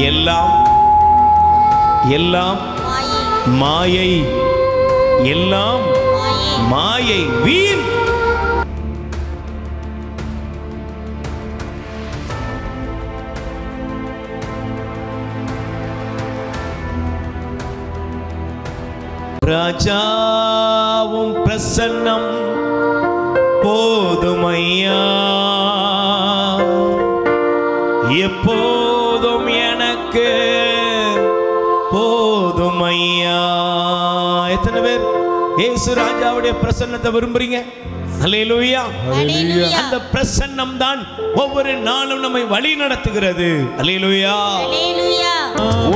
எல்லாம் எல்லாம் மாயை எல்லாம் மாயை வீண். ராஜாவும் பிரசன்னம் போதுமையா எப்போ எத்தனை பேர்? இயேசு ராஜாவுடைய பிரசன்னத்தை விரும்புறீங்க? அந்த பிரசன்னம் தான் ஒவ்வொரு நாளும் நம்மை வழி நடத்துகிறது. ஹalleluya.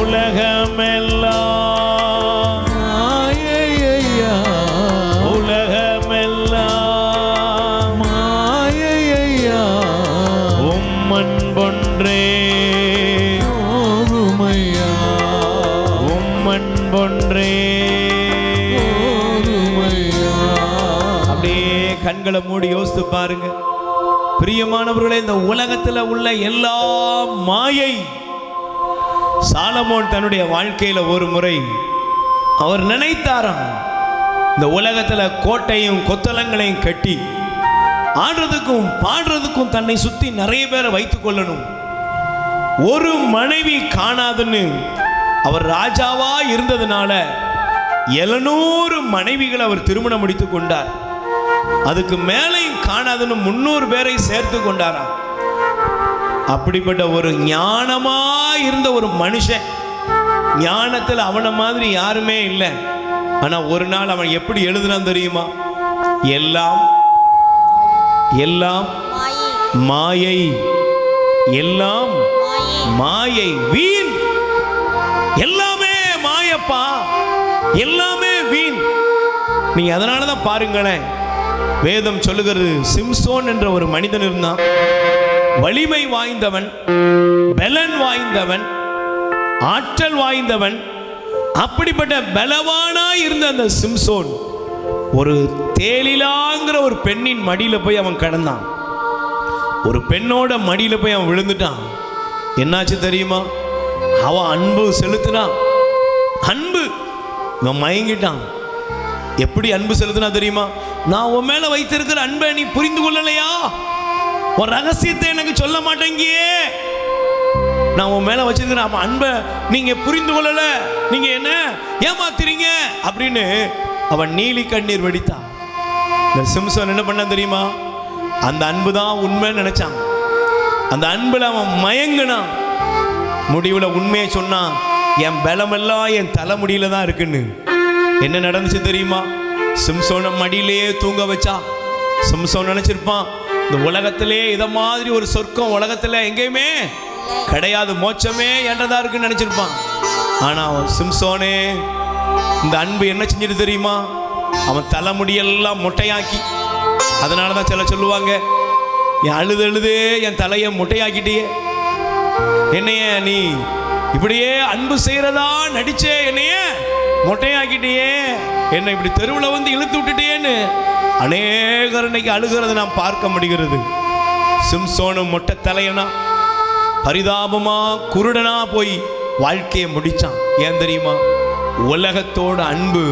உலகமெல்லாம் கண்களை மூடி யோசித்து பாருங்க. பிரியமானவர்களே இந்த உலகத்துல உள்ள எல்லா மாயை சாலமோன் தன்னுடைய வாழ்க்கையில ஒரு முறை அவர் நினைத்தாராம். இந்த உலகத்துல கோட்டையும் கொத்தலங்களையும் கட்டி ஆடுறதுக்கும் பாடுறதுக்கும் தன்னை சுத்தி நிறைய பேரை வைத்துக் கொள்ளணும். ஒரு மனைவி காணாதுன்னு அவர் ராஜாவா இருந்ததுனால எழுநூறு மனைவிகளை அவர் திருமணம் முடித்து கொண்டார். அதுக்கு மேலையும் காணாதுன்னு முன்னூறு பேரை சேர்த்து கொண்டாரா? அப்படிப்பட்ட ஒரு ஞானமா இருந்த ஒரு மனுஷன். ஞானத்தில் அவனை மாதிரி யாருமே இல்லை. ஆனா ஒரு நாள் அவன் எப்படி எழுதுனான் தெரியுமா? எல்லாம் எல்லாம் மாயை. எல்லாம் மாயை. வீண். எல்லாமே மாயப்பா. எல்லாமே வீண். நீ அதனால தான் பாருங்களேன். வேதம் சொல்லுகிறது சிம்சோன் என்ற ஒரு மனிதன் இருந்தான். வலிமை வாய்ந்தவன் பலன் வாய்ந்தவன் ஆற்றல் வாய்ந்தவன் அப்படிப்பட்ட பலவானா இருந்த அந்த சிம்சோன் ஒரு தேலிலாங்கிற ஒரு பெண்ணின் மடியில் போய் அவன் கிடந்தான். ஒரு பெண்ணோட மடியில் போய் அவன் விழுந்துட்டான். என்னாச்சு தெரியுமா? அவன் அன்பு செலுத்தினான். அன்பு இவன் மயங்கிட்டான். எப்படி அன்பு செலுத்தினா தெரியுமா? நான் உன் மேல வைத்திருக்கிற அன்பை நீ புரிந்து கொள்ளலையா? ஒரு ரகசியத்தை எனக்கு சொல்ல மாட்டேங்கியே. நான் உன் மேல வச்சிருக்கிற அவன் அன்பை நீங்க புரிந்து கொள்ளல. நீங்க என்ன? ஏமாத்துறீங்க? அப்படின்னு அவன் நீலி கண்ணீர் வெடித்தான் இந்த சிம்சன் என்ன பண்ண தெரியுமா? அந்த அன்பு தான் உண்மைன்னு நினைச்சான். அந்த அன்பில் அவன் மயங்கினான். முடிவில் உண்மையை சொன்னான் என் பலமெல்லாம் என் தலைமுடியில தான் இருக்குன்னு. என்ன நடந்துச்சு தெரியுமா? சிம்சோனை மடியிலேயே தூங்க வச்சா. சிம்சோன் நினைச்சிருப்பான் இந்த உலகத்திலே இதை மாதிரி ஒரு சொர்க்கம் உலகத்தில் எங்கேயுமே கிடையாது மோட்சமே என்றதா இருக்குன்னு நினைச்சிருப்பான். ஆனால் அவன் சிம்சோனே இந்த அன்பு என்ன செஞ்சிட்டு தெரியுமா? அவன் தலைமுடியெல்லாம் முட்டையாக்கி. அதனால தான் சில சொல்லுவாங்க என் அழுது அழுதே என் தலையை மொட்டையாக்கிட்டியே. என்னைய நீ இப்படியே அன்பு செய்கிறதா நடிச்சே என்னைய மொட்டையாக்கிட்டியே. என்னை இப்படி தெருவில் வந்து இழுத்து விட்டுட்டியேன்னு அநேகர் இன்னைக்கு அழுகிறத நாம் பார்க்க முடிகிறது. சிம்சோனும் மொட்டை தலையனா பரிதாபமா குருடனா போய் வாழ்க்கையை முடிச்சான். ஏன் தெரியுமா? உலகத்தோட அன்பு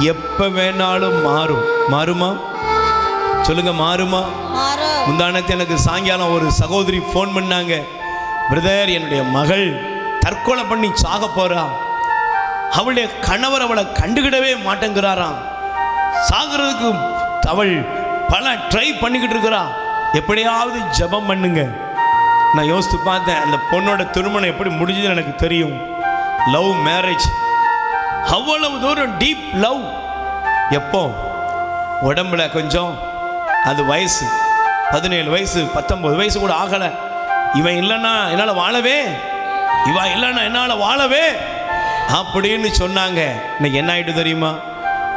எப்ப வேணாலும் மாறும். மாறுமா? சொல்லுங்க மாறுமா? முந்தானத்து எனக்கு சாயங்காலம் ஒரு சகோதரி ஃபோன் பண்ணாங்க. பிரதர் என்னுடைய மகள் தற்கொலை பண்ணி சாக போறா. அவளுடைய கணவர் அவளை கண்டுகிடவே மாட்டேங்கிறாராம். சாகிறதுக்கு அவள் பல ட்ரை பண்ணிக்கிட்டு இருக்கிறா. எப்படியாவது ஜெபம் பண்ணுங்க. நான் யோசித்து பார்த்தேன் அந்த பொண்ணோட திருமணம் எப்படி முடிஞ்சதுன்னு எனக்கு தெரியும். லவ் மேரேஜ் அவ்வளவு தூரம் டீப் லவ் எப்போ? உடம்புல கொஞ்சம் அது வயசு. பதினேழு வயசு பத்தொம்போது வயசு கூட ஆகலை. இவன் இல்லைன்னா என்னால் வாழவே? இவன் இல்லைன்னா என்னால் வாழவே? அப்படின்னு சொன்னாங்க. இன்னைக்கு என்ன ஆயிட்டு தெரியுமா?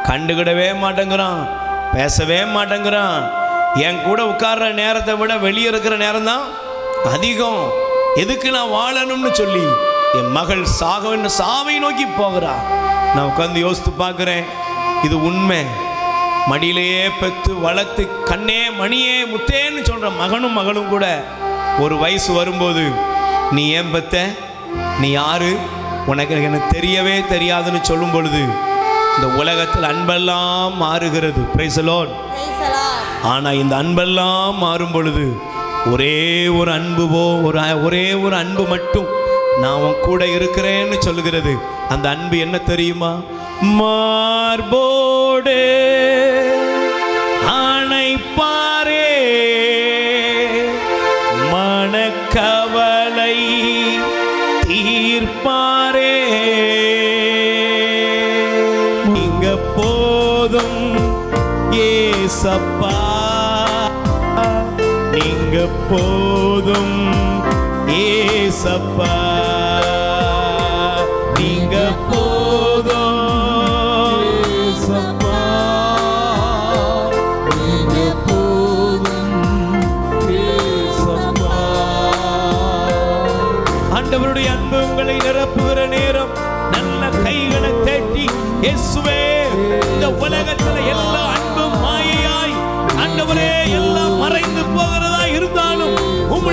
கண்டுக்கிடவே மாட்டேங்கிறான். பேசவே மாட்டேங்கிறான். என் கூட உட்கார்ற நேரத்தை விட வெளியே இருக்கிற நேரம் தான் அதிகம். எதுக்கு நான் வாழணும்னு சொல்லி என் மகள் சாகன்னு சாவை நோக்கி போகிறா. நான் உட்காந்து யோசித்து பார்க்குறேன். இது உண்மை. மடியிலேயே பெற்று வளர்த்து கண்ணே மணியே முத்தேன்னு சொல்கிற மகனும் மகளும் கூட ஒரு வயசு வரும்போது நீ ஏன் பெத்த? நீ யாரு? உனக்கு எனக்கு தெரியவே தெரியாதுன்னு சொல்லும் பொழுது இந்த உலகத்தில் அன்பெல்லாம் மாறுகிறது. பிரைசலோன் Praise the Lord. ஆனா இந்த அன்பெல்லாம் மாறும் பொழுது ஒரே ஒரு அன்பு போ ஒரு ஒரே ஒரு அன்பு மட்டும் நான் உன் கூட இருக்கிறேன்னு சொல்லுகிறது. அந்த அன்பு என்ன தெரியுமா? மார்போடு ஏசப்பா நீங்க போதும் ஏசப்பா. நீங்க போதும் ஏசப்பா நீங்க போதும் ஏசப்பா ஆண்டவருடைய அன்பு உங்களை நிரப்புகிற நேரம் நல்ல கைகளை தேட்டி இயேசுவே இந்த உலகத்துல எல்லா மாயையாய் ஆண்டவரே எல்லாம் மறைந்து போகிறதா இருந்தாலும் உம்